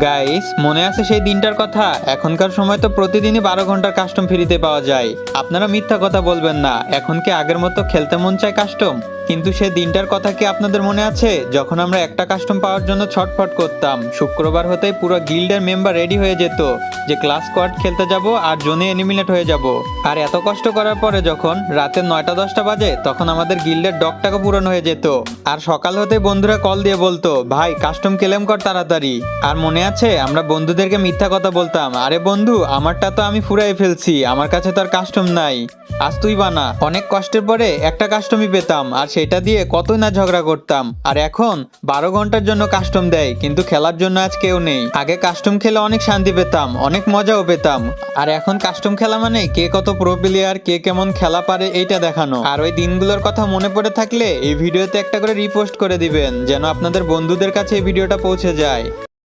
Guys মনে আছে সেই দিনটার কথা? এখনকার সময় তো প্রতিদিনই বারো ঘণ্টার কাস্টম ফ্রিতে পাওয়া যায়। আপনারা মিথ্যা কথা বলবেন না। এখন কি আগের মতো খেলতে মন চায় কাস্টম কিন্তু সেই দিনটার কথা কি আপনাদের মনে আছে? যখন আমরা একটা কাস্টম পাওয়ার জন্য ছটফট করতাম, শুক্রবার হতেই পুরো গিল্ডের মেম্বার রেডি হয়ে যেত যে ক্লাস স্কোয়াড খেলতে যাব আর জোনে এলিমিনেট হয়ে যাব। আর এত কষ্ট করার পরে যখন রাতে নয়টা দশটা বাজে, তখন আমাদের গিল্ডের ডকটাকে পূরণ হয়ে যেত। আর সকাল হতেই বন্ধুরা কল দিয়ে বলতো, ভাই কাস্টম কেলেম কর তাড়াতাড়ি। আর মনে আছে, আমরা বন্ধুদেরকে মিথ্যা কথা বলতাম। আরে বন্ধু, আমারটা তো আমি ফুরাই ফেলছি, আমার কাছে তো আর কাস্টম নাই। আজ তুই বানা অনেক কষ্টের পরে একটা কাস্টমই পেতাম, আর সেটা দিয়ে কতই না ঝগড়া করতাম। আর এখন, বারো ঘণ্টার জন্য কাস্টম দেয়, কিন্তু খেলার জন্য আজ কেউ নেই। আগে কাস্টম খেলে অনেক শান্তি পেতাম, অনেক মজাও পেতাম। আর এখন কাস্টম খেলা মানে কে কত প্রো প্লেয়ার কে কেমন খেলা পারে এইটা দেখানো। আর ওই দিনগুলোর কথা মনে পড়ে থাকলে এই ভিডিওতে একটা করে রিপোস্ট করে দিবেন, যেন আপনাদের বন্ধুদের কাছে এই ভিডিওটা পৌঁছে যায়।